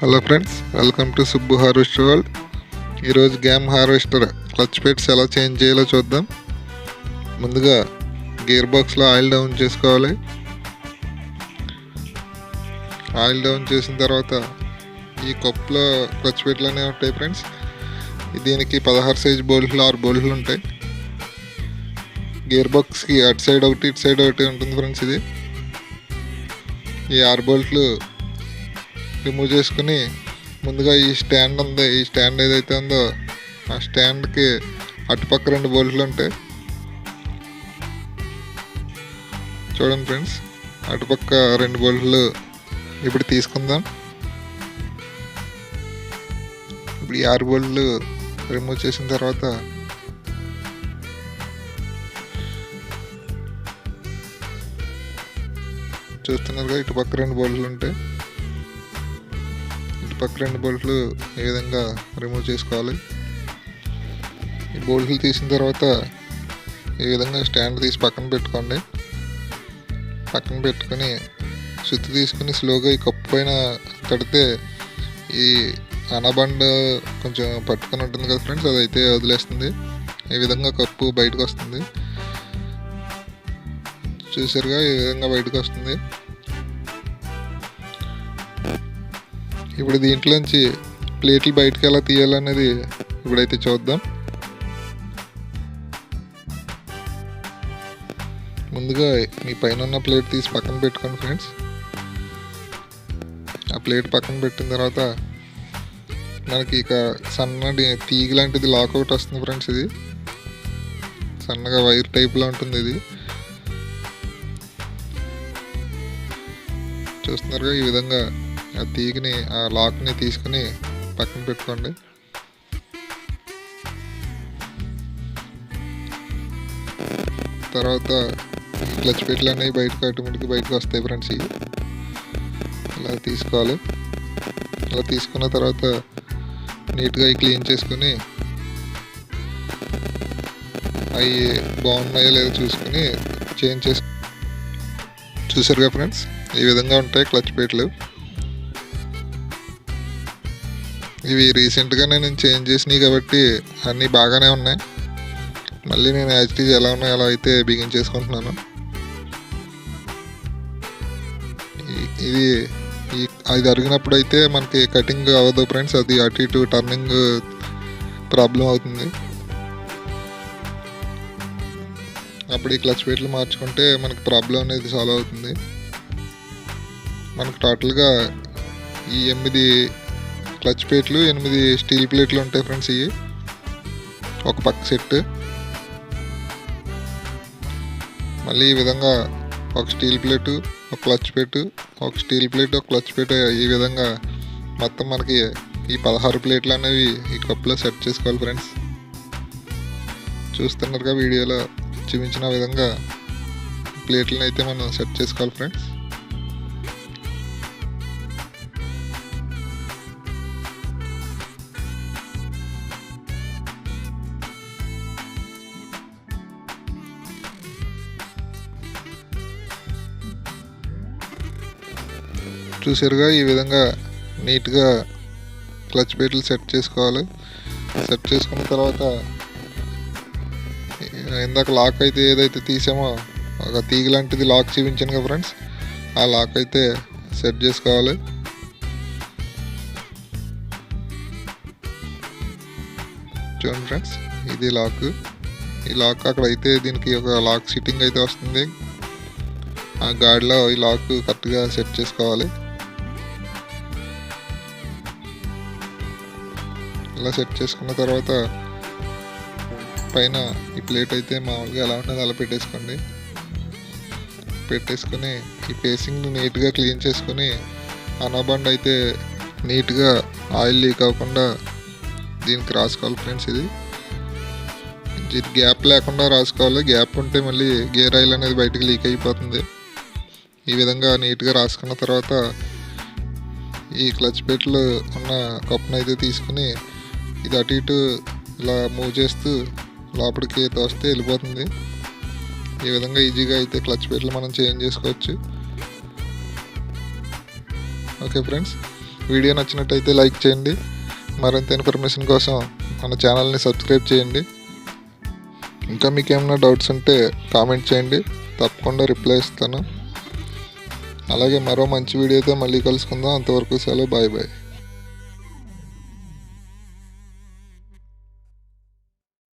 Hello friends welcome to Subbu harvester world ఈరోజు గ్యామ్ harvester clutch పెట్స్ ఎలా చేంజ్ చేయాలో చూద్దాం. ముందుగా గేర్ బాక్స్లో ఆయిల్ డౌన్ చేసుకోవాలి. ఆయిల్ డౌన్ చేసిన తర్వాత ఈ కప్పులో క్లచ్ పెట్లు అనేవి ఉంటాయి ఫ్రెండ్స్ దీనికి పదహారు సైజ్ బోల్ట్లు ఆరు బోల్ట్లు ఉంటాయి. గేర్ బాక్స్కి అటు సైడ్ ఒకటి ఇటు సైడ్ ఒకటి ఉంటుంది ఫ్రెండ్స్ ఇది. ఈ ఆరు బోల్ట్లు రిమూవ్ చేసుకుని ముందుగా ఈ స్టాండ్ ఉంది. ఈ స్టాండ్ ఏదైతే ఉందో ఆ స్టాండ్కి అటుపక్క రెండు బోల్ట్లు ఉంటాయి. చూడండి ఫ్రెండ్స్ అటుపక్క రెండు బోల్ట్లు ఇప్పుడు తీసుకుందాం. ఇప్పుడు ఈ ఆరు బోల్ట్లు రిమూవ్ చేసిన తర్వాత చూస్తున్నారుగా ఇటు పక్క రెండు బోల్ట్లు ఉంటాయి. పక్క రెండు బోల్ట్లు ఏ విధంగా రిమూవ్ చేసుకోవాలి? ఈ బోల్ట్లు తీసిన తర్వాత ఈ విధంగా స్టాండ్ తీసి పక్కన పెట్టుకోండి? పక్కన పెట్టుకొని సుత్తి తీసుకుని స్లోగా ఈ కప్పు పైన కడితే ఈ అనబండ్ కొంచెం పట్టుకొని ఉంటుంది కదా ఫ్రెండ్స్ అదైతే వదిలేస్తుంది. ఈ విధంగా కప్పు బయటకు వస్తుంది. చూసారుగా ఈ విధంగా బయటకు వస్తుంది. ఇప్పుడు దీంట్లోంచి ప్లేట్లు బయటకు ఎలా తీయాలనేది ఇప్పుడైతే చూద్దాం. ముందుగా మీ పైన ఉన్న ప్లేట్ తీసి పక్కన పెట్టుకోండి ఫ్రెండ్స్. ఆ ప్లేట్ పక్కన పెట్టిన తర్వాత మనకి ఇక సన్నటి తీగ లాంటిది లాక్ ఒకటి వస్తుంది ఫ్రెండ్స్ ఇది. సన్నగా వైర్ టైప్లో ఉంటుంది ఇది. చూస్తున్నారుగా ఈ విధంగా ఆ తీగని ఆ లాక్ని తీసుకుని పక్కన పెట్టుకోండి. తర్వాత క్లచ్ పెట్లు అనేవి బయటకు ఆటోమేటిక్గా బయటకు వస్తాయి ఫ్రెండ్స్ ఇవి. అలా తీసుకోవాలి. అలా తీసుకున్న తర్వాత నీట్గా క్లీన్ చేసుకుని అవి బాగున్నాయో లేదో చూసుకుని చేంజ్ చేసు చూసారుగా ఫ్రెండ్స్? ఈ విధంగా ఉంటాయి క్లచ్ పేట్లు ఇవి రీసెంట్గా నేను చేంజ్ చేసినాయి కాబట్టి అన్నీ బాగానే ఉన్నాయి. మళ్ళీ నేను యాక్చువల్లీ ఎలా ఉన్నాయో అలా అయితే బిగించేసుకుంటున్నాను చేసుకుంటున్నాను. ఇది ఈ అది జరిగినప్పుడు అయితే మనకి కటింగ్ అవ్వదు ఫ్రెండ్స్ అది అటు ఇటు టర్నింగ్ ప్రాబ్లం అవుతుంది. అప్పుడు ఈ క్లచ్ ప్లేట్లు మార్చుకుంటే మనకి ప్రాబ్లం అనేది సాల్వ్ అవుతుంది. మనకు టోటల్గా ఈ ఎనిమిది క్లచ్ ప్లేట్లు ఎనిమిది స్టీల్ ప్లేట్లు ఉంటాయి ఫ్రెండ్స్ ఇవి. ఒక పక్క సెట్. మళ్ళీ ఈ విధంగా ఒక స్టీల్ ప్లేటు ఒక క్లచ్ ప్లేటు ఒక స్టీల్ ప్లేట్ ఒక క్లచ్ ప్లేట్. ఈ విధంగా మొత్తం మనకి ఈ పదహారు ప్లేట్లు అనేవి ఈ కప్లో సెట్ చేసుకోవాలి ఫ్రెండ్స్. చూస్తున్నారుగా వీడియోలో చూపించిన విధంగా ప్లేట్లను అయితే మనం సెట్ చేసుకోవాలి ఫ్రెండ్స్. చూసారుగా ఈ విధంగా నీట్గా క్లచ్ ప్లేట్లు సెట్ చేసుకోవాలి. సెట్ చేసుకున్న తర్వాత ఇందాక లాక్ అయితే ఏదైతే తీసామో ఒక తీగ లాంటిది లాక్ చూపించాను కదా ఫ్రెండ్స్ ఆ లాక్ అయితే సెట్ చేసుకోవాలి. చూడండి ఫ్రెండ్స్ ఇది లాక్. ఈ లాక్ అక్కడ అయితే దీనికి ఒక లాక్ సిట్టింగ్ అయితే వస్తుంది. ఆ గాడిలో ఈ లాక్ కరెక్ట్గా సెట్ చేసుకోవాలి. ఇలా సెట్ చేసుకున్న తర్వాత పైన ఈ ప్లేట్ అయితే మామూలుగా ఎలా ఉన్నది అలా పెట్టేసుకోండి. పెట్టేసుకొని ఈ పేసింగ్ని నీట్గా క్లీన్ చేసుకొని అనాబండ్ అయితే నీట్గా ఆయిల్ లీక్ అవ్వకుండా దీనికి రాసుకోవాలి ఫ్రెండ్స్ ఇది. ఇది గ్యాప్ లేకుండా రాసుకోవాలి. గ్యాప్ ఉంటే మళ్ళీ గేర్ ఆయిల్ అనేది బయటకు లీక్ అయిపోతుంది. ఈ విధంగా నీట్గా రాసుకున్న తర్వాత ఈ క్లచ్ పెట్లు ఉన్న కప్పును అయితే తీసుకుని ఇది అటు ఇటు ఇలా మూవ్ చేస్తూ లోపలికి తోస్తే వెళ్ళిపోతుంది. ఈ విధంగా ఈజీగా అయితే క్లచ్ పెట్లు మనం చేంజ్ చేసుకోవచ్చు. ఓకే ఫ్రెండ్స్ వీడియో నచ్చినట్టయితే లైక్ చేయండి. మరింత ఇన్ఫర్మేషన్ కోసం మన ఛానల్ని సబ్స్క్రైబ్ చేయండి. ఇంకా మీకు ఏమైనా డౌట్స్ ఉంటే కామెంట్ చేయండి. తప్పకుండా రిప్లై ఇస్తాను. అలాగే మరో మంచి వీడియోతో మళ్ళీ కలుసుకుందాం. అంతవరకు సెలవు. Bye bye.